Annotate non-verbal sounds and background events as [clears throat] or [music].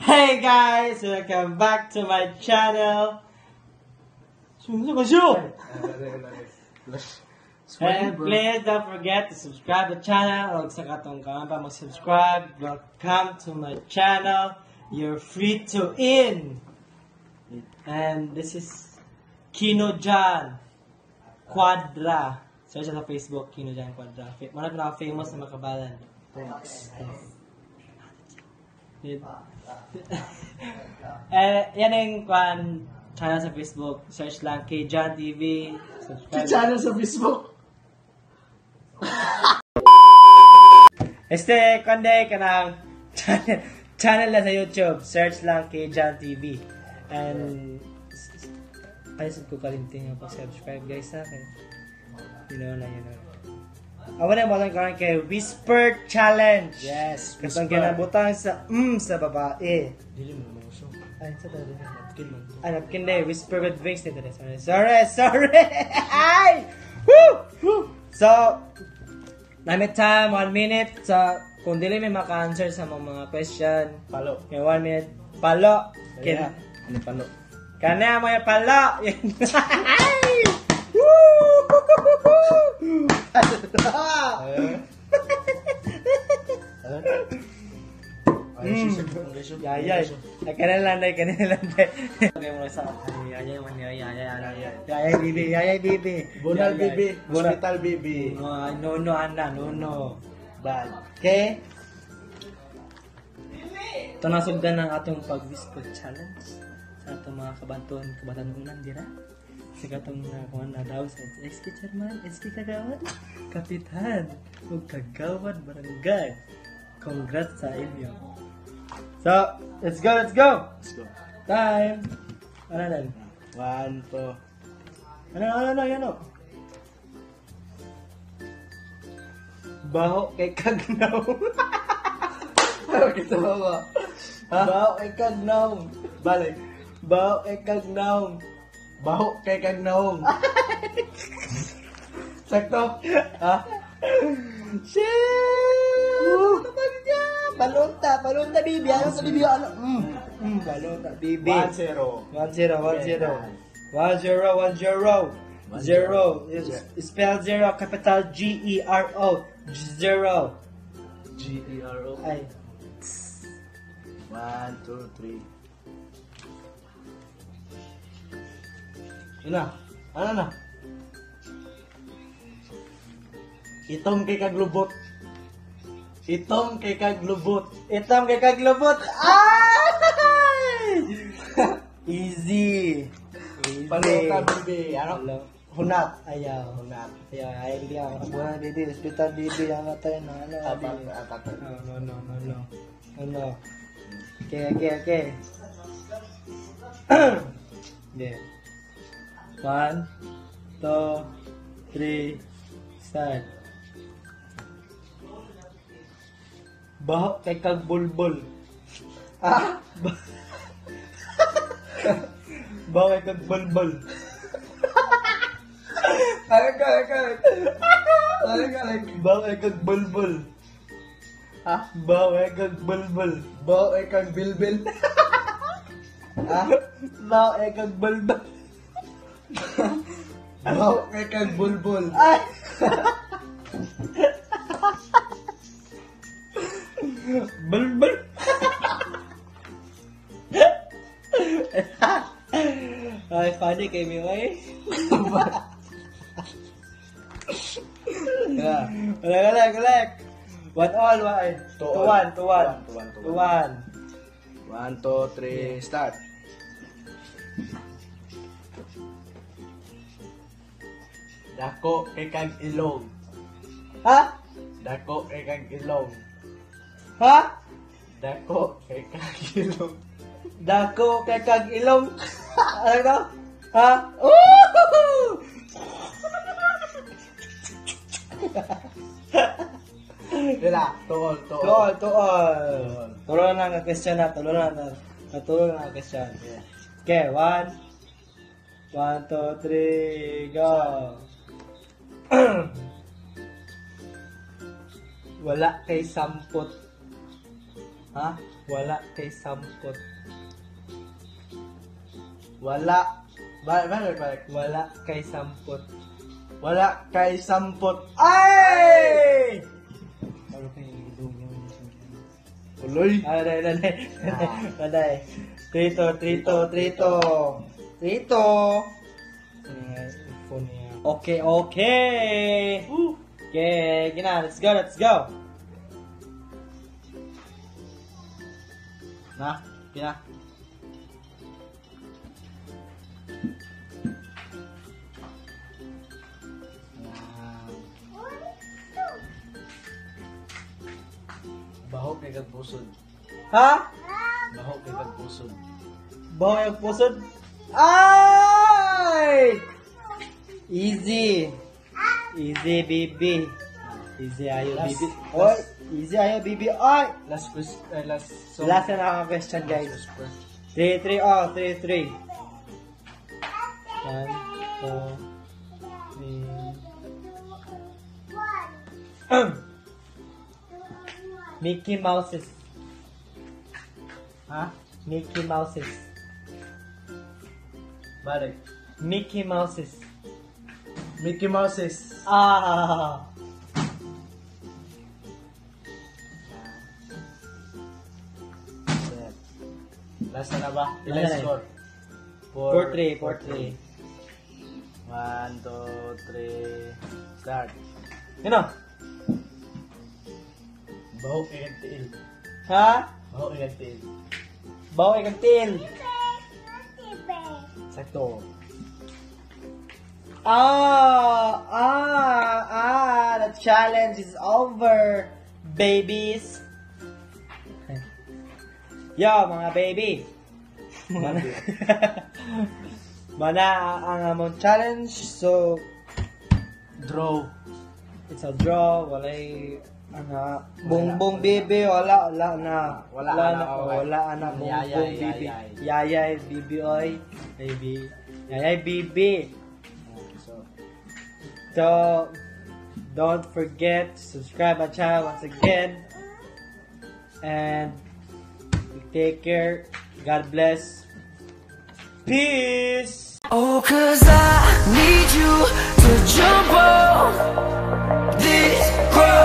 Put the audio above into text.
Hey guys, welcome back to my channel. And please don't forget to subscribe to the channel. Huwag sa katong pa mag-subscribe. Welcome to my channel. You're free to in. And this is Kino Jan Quadra. Search sa Facebook, Kino Jan Quadra. Marami na famous na makabalan. Thanks. [laughs] eh, yan yung kwan channel sa Facebook. Search lang kay Jan TV. Subscribe. channel sa Facebook. [laughs] Este, kundi ka ng channel, channel na sa YouTube. Search lang kay Jan TV. And, ayos ko kalimtin nga pa-subscribe guys sa akin. You know na, you know. Ako na mo lang karon kay Whisper Challenge. Yes, Katong kinabutan sa mm sa babae. Dili mo mo so. Ay, sa tali. Napkin man. Ay, napkin na eh. Whisper with wings nito. Sorry, sorry, sorry! [laughs] Ay! Woo! Woo! So, namin time, one minute. So, kung dili may maka-answer sa mga, mga question, Palo. may one minute, palo. Kaya, ano palo? Kana mo yung palo! [laughs] Yan. Ay! Woo! Ay, Mm. susunod. Ay, susunod. Yayay. Ay, kanila lang day, kanila lang day. Okay mo sa Yayay yayay, yayay, yayay. Yayay, bibi, yayay, bibi. Bunal Yayay. bibi. Hospital bibi. Ah, no, no, anda, no, no. Bad. Okay? Ito nasugdan ng atong pag-whisper challenge sa atong mga kabantuan, kabatanunan, dira. Sa katong na kung na daw sa SK Chairman, SK Kagawad, Kapitan, ug Kagawad Barangay. Congrats sa inyo. So, let's go, let's go! Let's go. Time! Ano na? One, two. Ano, ano, ano, ano? Baho kay Kagnaw. Kita ba ba? Baho kay Kagnaw. Balik. Baho kay Kagnaw. Baho kay kagnaong. [laughs] Sakto? Ha? Shit! Ano? Balonta, balonta, bibi. Ano sa bibi? Ano? Mm, mm, balonta, bibi. One, zero. One zero, one zero. Spell zero, capital G-E-R-O. Zero. G-E-R-O. Ay. One, two, three. Yun na. Ano na? Itom kay kaglubot. Itom kay kaglubot. Itam kay kaglubot. Ay! [laughs] Easy. Easy. Palo ka, bibi. Ano? Hunat. Ayaw. Hunat. Ayaw. Ayaw. Ako. Kabuhan, bibi. Hospital, bibi. Ang tayo na. Ano? Apat, apat. No, no, no, no, no. No, no. Okay, okay, okay. yeah. One, two, three, start. Baho kay kag bulbul. Ah? [laughs] Baho kay kag bulbul. [laughs] Ay, ka, ay, ka. Ay, ka, ay. Baho kay kag bulbul. Ha? Baho kay kag bulbul. Bao ay kang bilbil. [laughs] Ha? Baho kay kag bulbul. Bao ay kang bulbul. Ay! Bulbul! Ay, funny kay mi ay. Yeah. Wala, wala, wala. One all, one. Two Two all. one, two one. Two one, two Two one. one. One, two, three, start. Dako kay kag ilong. Ha? Dako kay kag ilong. Ha? Dako kay kag ilong. Dako kay kag ilong. [laughs] ano to? Ha? Ooh! Dila, tuol, tuol. Tuol, tuol. Tulo na ang question na, tulo na na. Tulo na ang question. Okay, one. One, two, three, go. [clears throat] Wala kay sampot. Ha? Wala kay sampot. Wala. Ba, ba, ba, Wala kay sampot. Wala kay sampot. Ay! Ano kay? Uloy. Ah, dai, dai, [laughs] dai. Dai. Trito, trito, trito. Trito. Ano nga Okay, okay. Okay, gina, let's go, let's go. Na, pina. Baho kay kag pusod. Ha? Baho kay kag pusod. Bawa yung pusod? Ay! Easy. Easy, baby. Easy ayo, Last- baby. Oy, easy ayo, baby. Oy! Last eh, last song. Last na nakaka question, guys. Last quiz. 3, 3, oh, 3, 3. 1, 2, 3. Mickey Mouses. Ha? Mickey Mouses. Balik. Mickey Mouses. Mickey Mouses. Ah! Set. Last na na ba? Ilan na na. score? 4, 3, 4, 3. 1, 2, 3, start. Yun o. Baho tiil. Ha? Baho kay kag tiil. Bawa ikang til. Sakto. Ah, ah, ah, the challenge is over, babies. Yo, mga baby. Mana, [laughs] mana ang among challenge. So, Draw. it's a draw. Walay, ano, bong bong baby. Wala, wala na. Wala wala na, okay. Wala na. Bong Yayay, bong baby. yayay. Baby, oy. Baby. Yayay, baby. So, don't forget to subscribe my channel once again. And take care. God bless. Peace. Oh, cause I need you to jump on this road.